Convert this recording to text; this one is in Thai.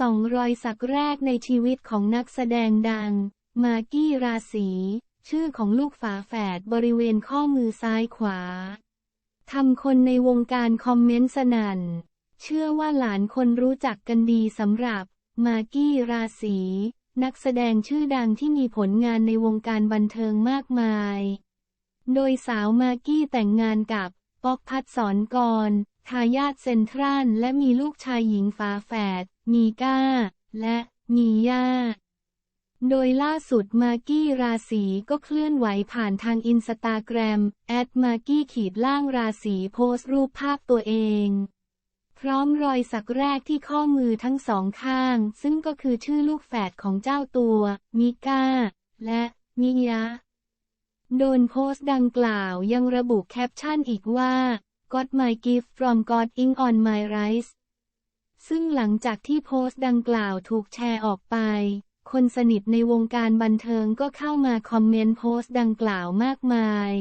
สองรอยสักแรกในชีวิตของนักแสดงดัง มากกี้ราศีชื่อของลูกฝาแฝดบริเวณข้อมือซ้ายขวาทำคนในวงการคอมเมนต์สนั่น เชื่อว่าหลานคนรู้จักกันดีสำหรับ มากกี้ราศีนักแสดงชื่อดังที่มีผลงานในวงการบันเทิงมากมาย โดยสาวมากี้แต่งงานกับ ป๊อกพัดสอนกร ทายาทเซนทรัลและมีลูกชายหญิงฝาแฝด มีก้า และมีย่า โดยล่าสุดมากกี้ราศีก็เคลื่อนไหวผ่านทางอินสตาแกรมแอดมากี้ขีดล่างราศีโพสต์รูปภาพตัวเอง พร้อมรอยสักแรกที่ข้อมือทั้งสองข้าง ซึ่งก็คือชื่อลูกแฝดของเจ้าตัว มิก้า และมิยะโดนโพสต์ดังกล่าวยังระบุแคปชั่นอีกว่า Got my gift from God ink on my rice ซึ่งหลังจากที่โพสต์ดังกล่าวถูกแชร์ออกไป คนสนิทในวงการบันเทิงก็เข้ามาคอมเมนต์โพสต์ดังกล่าวมากมาย